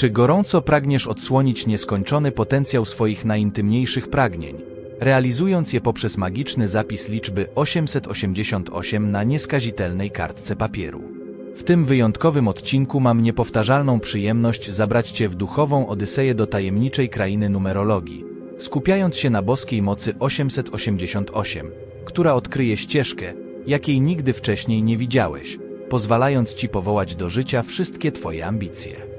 Czy gorąco pragniesz odsłonić nieskończony potencjał swoich najintymniejszych pragnień, realizując je poprzez magiczny zapis liczby 888 na nieskazitelnej kartce papieru? W tym wyjątkowym odcinku mam niepowtarzalną przyjemność zabrać Cię w duchową odyseję do tajemniczej krainy numerologii, skupiając się na boskiej mocy 888, która odkryje ścieżkę, jakiej nigdy wcześniej nie widziałeś, pozwalając Ci powołać do życia wszystkie Twoje ambicje.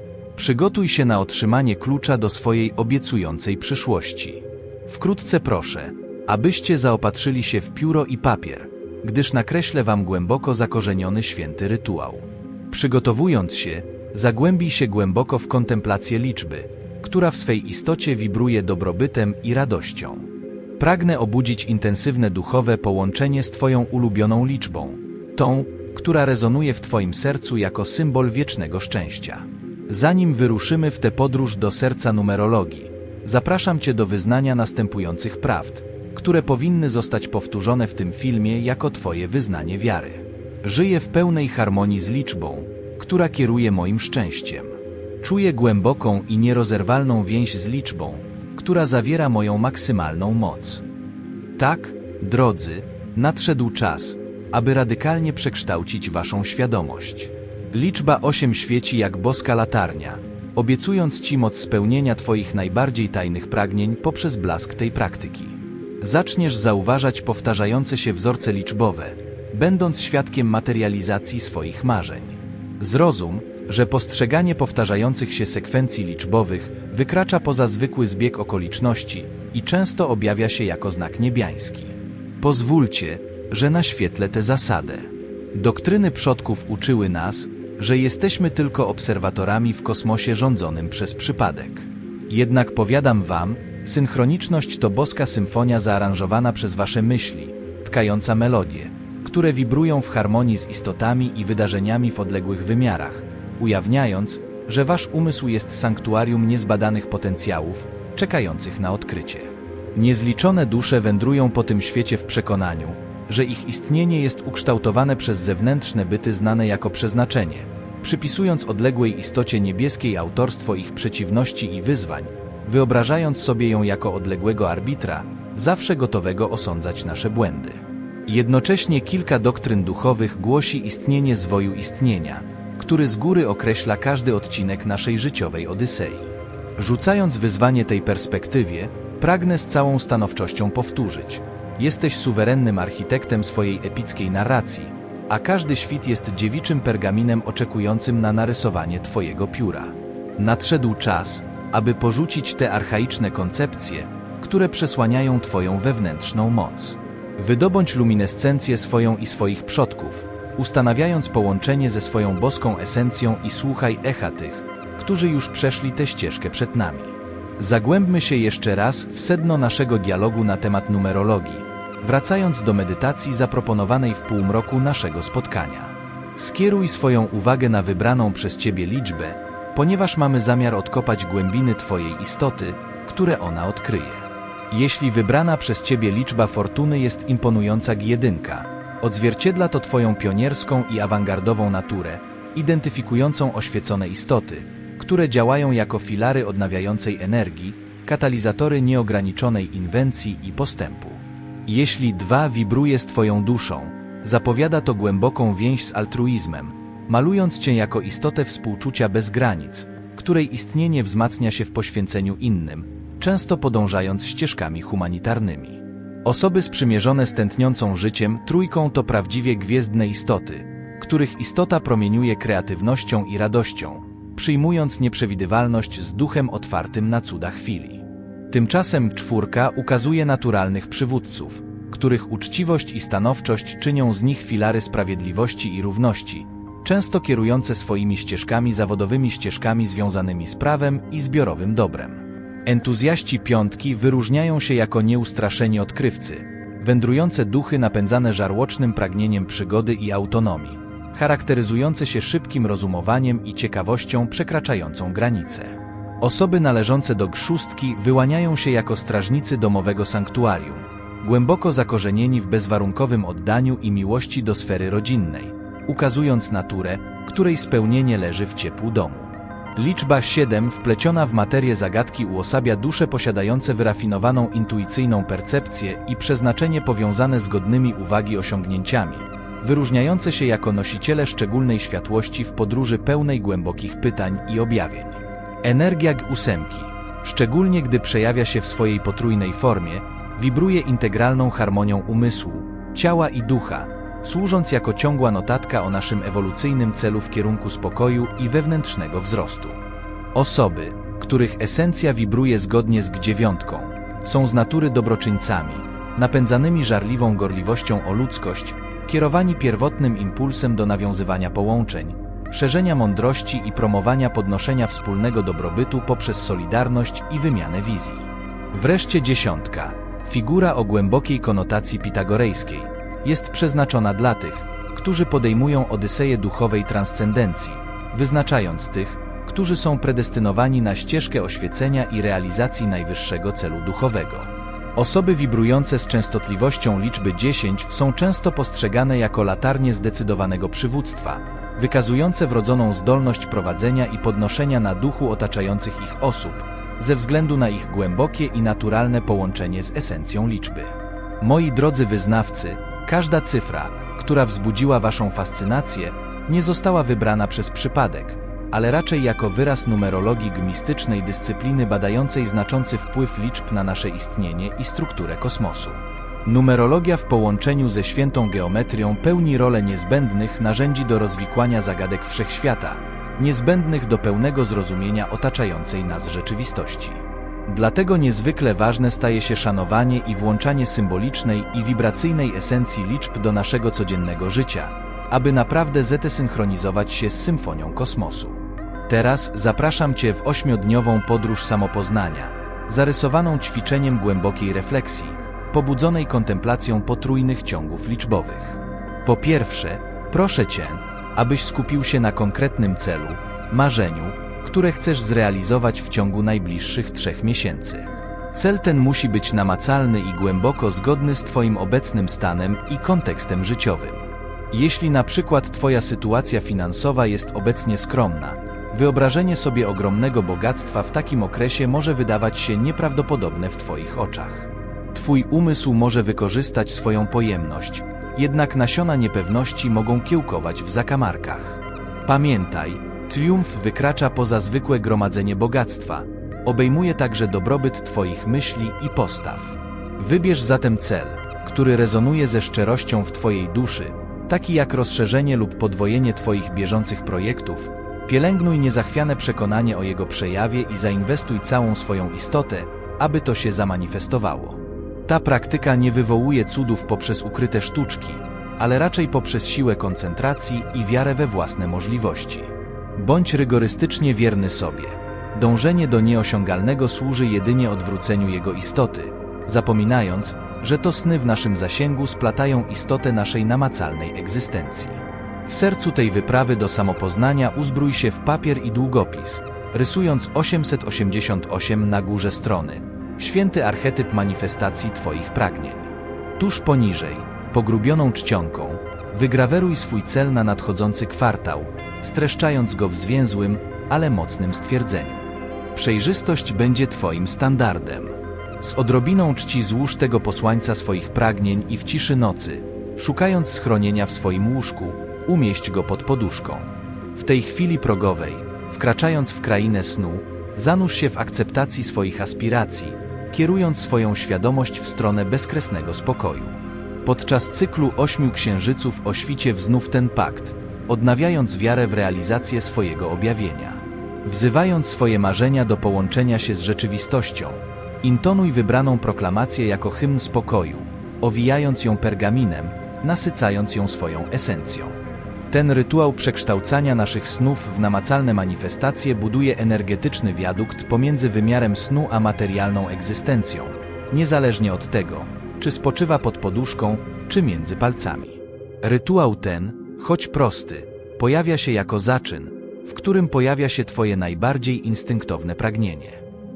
Przygotuj się na otrzymanie klucza do swojej obiecującej przyszłości. Wkrótce proszę, abyście zaopatrzyli się w pióro i papier, gdyż nakreślę Wam głęboko zakorzeniony święty rytuał. Przygotowując się, zagłębij się głęboko w kontemplację liczby, która w swej istocie wibruje dobrobytem i radością. Pragnę obudzić intensywne duchowe połączenie z Twoją ulubioną liczbą, tą, która rezonuje w Twoim sercu jako symbol wiecznego szczęścia. Zanim wyruszymy w tę podróż do serca numerologii, zapraszam Cię do wyznania następujących prawd, które powinny zostać powtórzone w tym filmie jako Twoje wyznanie wiary. Żyję w pełnej harmonii z liczbą, która kieruje moim szczęściem. Czuję głęboką i nierozerwalną więź z liczbą, która zawiera moją maksymalną moc. Tak, drodzy, nadszedł czas, aby radykalnie przekształcić Waszą świadomość. Liczba 8 świeci jak boska latarnia, obiecując Ci moc spełnienia Twoich najbardziej tajnych pragnień poprzez blask tej praktyki. Zaczniesz zauważać powtarzające się wzorce liczbowe, będąc świadkiem materializacji swoich marzeń. Zrozum, że postrzeganie powtarzających się sekwencji liczbowych wykracza poza zwykły zbieg okoliczności i często objawia się jako znak niebiański. Pozwólcie, że naświetlę tę zasadę. Doktryny przodków uczyły nas, że jesteśmy tylko obserwatorami w kosmosie rządzonym przez przypadek. Jednak powiadam wam, synchroniczność to boska symfonia zaaranżowana przez wasze myśli, tkająca melodie, które wibrują w harmonii z istotami i wydarzeniami w odległych wymiarach, ujawniając, że wasz umysł jest sanktuarium niezbadanych potencjałów, czekających na odkrycie. Niezliczone dusze wędrują po tym świecie w przekonaniu, że ich istnienie jest ukształtowane przez zewnętrzne byty znane jako przeznaczenie, przypisując odległej istocie niebieskiej autorstwo ich przeciwności i wyzwań, wyobrażając sobie ją jako odległego arbitra, zawsze gotowego osądzać nasze błędy. Jednocześnie kilka doktryn duchowych głosi istnienie zwoju istnienia, który z góry określa każdy odcinek naszej życiowej odysei. Rzucając wyzwanie tej perspektywie, pragnę z całą stanowczością powtórzyć. Jesteś suwerennym architektem swojej epickiej narracji, a każdy świt jest dziewiczym pergaminem oczekującym na narysowanie Twojego pióra. Nadszedł czas, aby porzucić te archaiczne koncepcje, które przesłaniają Twoją wewnętrzną moc. Wydobądź luminescencję swoją i swoich przodków, ustanawiając połączenie ze swoją boską esencją i słuchaj echa tych, którzy już przeszli tę ścieżkę przed nami. Zagłębmy się jeszcze raz w sedno naszego dialogu na temat numerologii, wracając do medytacji zaproponowanej w półmroku naszego spotkania. Skieruj swoją uwagę na wybraną przez Ciebie liczbę, ponieważ mamy zamiar odkopać głębiny Twojej istoty, które ona odkryje. Jeśli wybrana przez Ciebie liczba fortuny jest imponująca jedynka, odzwierciedla to Twoją pionierską i awangardową naturę, identyfikującą oświecone istoty, które działają jako filary odnawiającej energii, katalizatory nieograniczonej inwencji i postępu. Jeśli dwa wibruje z Twoją duszą, zapowiada to głęboką więź z altruizmem, malując Cię jako istotę współczucia bez granic, której istnienie wzmacnia się w poświęceniu innym, często podążając ścieżkami humanitarnymi. Osoby sprzymierzone z tętniącą życiem trójką to prawdziwie gwiezdne istoty, których istota promieniuje kreatywnością i radością, przyjmując nieprzewidywalność z duchem otwartym na cuda chwili. Tymczasem czwórka ukazuje naturalnych przywódców, których uczciwość i stanowczość czynią z nich filary sprawiedliwości i równości, często kierujące swoimi ścieżkami zawodowymi ścieżkami związanymi z prawem i zbiorowym dobrem. Entuzjaści piątki wyróżniają się jako nieustraszeni odkrywcy, wędrujące duchy napędzane żarłocznym pragnieniem przygody i autonomii, charakteryzujące się szybkim rozumowaniem i ciekawością przekraczającą granice. Osoby należące do grzustki wyłaniają się jako strażnicy domowego sanktuarium, głęboko zakorzenieni w bezwarunkowym oddaniu i miłości do sfery rodzinnej, ukazując naturę, której spełnienie leży w ciepłu domu. Liczba 7 wpleciona w materię zagadki uosabia dusze posiadające wyrafinowaną intuicyjną percepcję i przeznaczenie powiązane z godnymi uwagi osiągnięciami, wyróżniające się jako nosiciele szczególnej światłości w podróży pełnej głębokich pytań i objawień. Energia G8, szczególnie gdy przejawia się w swojej potrójnej formie, wibruje integralną harmonią umysłu, ciała i ducha, służąc jako ciągła notatka o naszym ewolucyjnym celu w kierunku spokoju i wewnętrznego wzrostu. Osoby, których esencja wibruje zgodnie z G9, są z natury dobroczyńcami, napędzanymi żarliwą gorliwością o ludzkość, kierowani pierwotnym impulsem do nawiązywania połączeń, szerzenia mądrości i promowania podnoszenia wspólnego dobrobytu poprzez solidarność i wymianę wizji. Wreszcie dziesiątka, figura o głębokiej konotacji pitagorejskiej, jest przeznaczona dla tych, którzy podejmują odyseję duchowej transcendencji, wyznaczając tych, którzy są predestynowani na ścieżkę oświecenia i realizacji najwyższego celu duchowego. Osoby wibrujące z częstotliwością liczby 10 są często postrzegane jako latarnie zdecydowanego przywództwa, wykazujące wrodzoną zdolność prowadzenia i podnoszenia na duchu otaczających ich osób, ze względu na ich głębokie i naturalne połączenie z esencją liczby. Moi drodzy wyznawcy, każda cyfra, która wzbudziła waszą fascynację, nie została wybrana przez przypadek, ale raczej jako wyraz numerologii gmistycznej dyscypliny badającej znaczący wpływ liczb na nasze istnienie i strukturę kosmosu. Numerologia w połączeniu ze świętą geometrią pełni rolę niezbędnych narzędzi do rozwikłania zagadek wszechświata, niezbędnych do pełnego zrozumienia otaczającej nas rzeczywistości. Dlatego niezwykle ważne staje się szanowanie i włączanie symbolicznej i wibracyjnej esencji liczb do naszego codziennego życia, aby naprawdę zetesynchronizować się z symfonią kosmosu. Teraz zapraszam Cię w ośmiodniową podróż samopoznania, zarysowaną ćwiczeniem głębokiej refleksji, pobudzonej kontemplacją potrójnych ciągów liczbowych. Po pierwsze, proszę Cię, abyś skupił się na konkretnym celu, marzeniu, które chcesz zrealizować w ciągu najbliższych trzech miesięcy. Cel ten musi być namacalny i głęboko zgodny z Twoim obecnym stanem i kontekstem życiowym. Jeśli na przykład Twoja sytuacja finansowa jest obecnie skromna, wyobrażenie sobie ogromnego bogactwa w takim okresie może wydawać się nieprawdopodobne w Twoich oczach. Twój umysł może wykorzystać swoją pojemność, jednak nasiona niepewności mogą kiełkować w zakamarkach. Pamiętaj, triumf wykracza poza zwykłe gromadzenie bogactwa, obejmuje także dobrobyt Twoich myśli i postaw. Wybierz zatem cel, który rezonuje ze szczerością w Twojej duszy, taki jak rozszerzenie lub podwojenie Twoich bieżących projektów, pielęgnuj niezachwiane przekonanie o jego przejawie i zainwestuj całą swoją istotę, aby to się zamanifestowało. Ta praktyka nie wywołuje cudów poprzez ukryte sztuczki, ale raczej poprzez siłę koncentracji i wiarę we własne możliwości. Bądź rygorystycznie wierny sobie. Dążenie do nieosiągalnego służy jedynie odwróceniu jego istoty, zapominając, że to sny w naszym zasięgu splatają istotę naszej namacalnej egzystencji. W sercu tej wyprawy do samopoznania uzbrój się w papier i długopis, rysując 888 na górze strony, święty archetyp manifestacji Twoich pragnień. Tuż poniżej, pogrubioną czcionką, wygraweruj swój cel na nadchodzący kwartał, streszczając go w zwięzłym, ale mocnym stwierdzeniu. Przejrzystość będzie Twoim standardem. Z odrobiną czci złóż tego posłańca swoich pragnień i w ciszy nocy, szukając schronienia w swoim łóżku, umieść go pod poduszką. W tej chwili progowej, wkraczając w krainę snu, zanurz się w akceptacji swoich aspiracji, kierując swoją świadomość w stronę bezkresnego spokoju. Podczas cyklu ośmiu księżyców oświcie wznów ten pakt, odnawiając wiarę w realizację swojego objawienia. Wzywając swoje marzenia do połączenia się z rzeczywistością, intonuj wybraną proklamację jako hymn spokoju, owijając ją pergaminem, nasycając ją swoją esencją. Ten rytuał przekształcania naszych snów w namacalne manifestacje buduje energetyczny wiadukt pomiędzy wymiarem snu a materialną egzystencją, niezależnie od tego, czy spoczywa pod poduszką, czy między palcami. Rytuał ten, choć prosty, pojawia się jako zaczyn, w którym pojawia się Twoje najbardziej instynktowne pragnienie.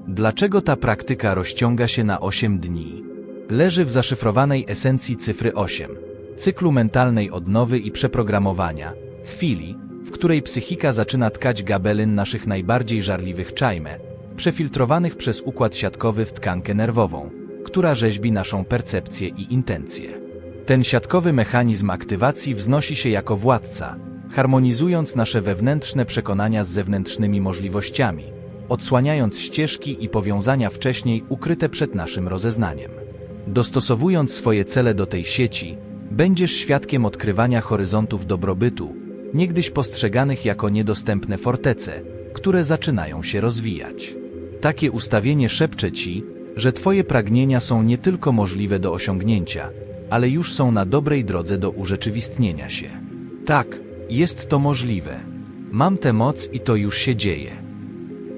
Dlaczego ta praktyka rozciąga się na 8 dni? Leży w zaszyfrowanej esencji cyfry 8, cyklu mentalnej odnowy i przeprogramowania, chwili, w której psychika zaczyna tkać gabelyn naszych najbardziej żarliwych czajme, przefiltrowanych przez układ siatkowy w tkankę nerwową, która rzeźbi naszą percepcję i intencje. Ten siatkowy mechanizm aktywacji wznosi się jako władca, harmonizując nasze wewnętrzne przekonania z zewnętrznymi możliwościami, odsłaniając ścieżki i powiązania wcześniej ukryte przed naszym rozeznaniem. Dostosowując swoje cele do tej sieci, będziesz świadkiem odkrywania horyzontów dobrobytu, niegdyś postrzeganych jako niedostępne fortece, które zaczynają się rozwijać. Takie ustawienie szepcze ci, że Twoje pragnienia są nie tylko możliwe do osiągnięcia, ale już są na dobrej drodze do urzeczywistnienia się. Tak, jest to możliwe. Mam tę moc i to już się dzieje.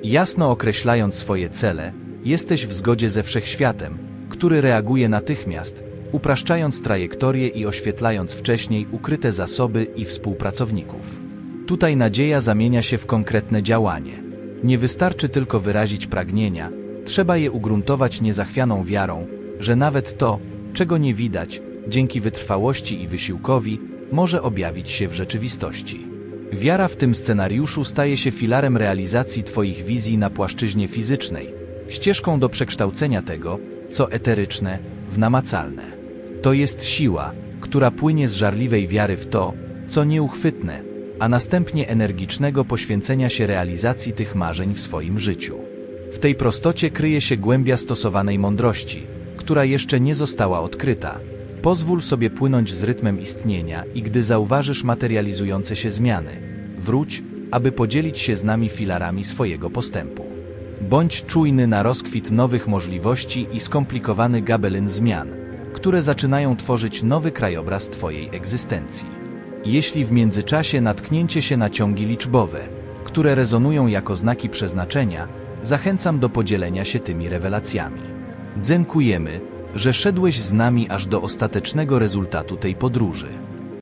Jasno określając swoje cele, jesteś w zgodzie ze wszechświatem, który reaguje natychmiast, upraszczając trajektorię i oświetlając wcześniej ukryte zasoby i współpracowników. Tutaj nadzieja zamienia się w konkretne działanie. Nie wystarczy tylko wyrazić pragnienia, trzeba je ugruntować niezachwianą wiarą, że nawet to, czego nie widać, dzięki wytrwałości i wysiłkowi, może objawić się w rzeczywistości. Wiara w tym scenariuszu staje się filarem realizacji Twoich wizji na płaszczyźnie fizycznej, ścieżką do przekształcenia tego, co eteryczne, w namacalne. To jest siła, która płynie z żarliwej wiary w to, co nieuchwytne, a następnie energicznego poświęcenia się realizacji tych marzeń w swoim życiu. W tej prostocie kryje się głębia stosowanej mądrości, która jeszcze nie została odkryta. Pozwól sobie płynąć z rytmem istnienia i gdy zauważysz materializujące się zmiany, wróć, aby podzielić się z nami filarami swojego postępu. Bądź czujny na rozkwit nowych możliwości i skomplikowany gabelyn zmian, które zaczynają tworzyć nowy krajobraz Twojej egzystencji. Jeśli w międzyczasie natknięcie się na ciągi liczbowe, które rezonują jako znaki przeznaczenia, zachęcam do podzielenia się tymi rewelacjami. Dziękujemy, że szedłeś z nami aż do ostatecznego rezultatu tej podróży.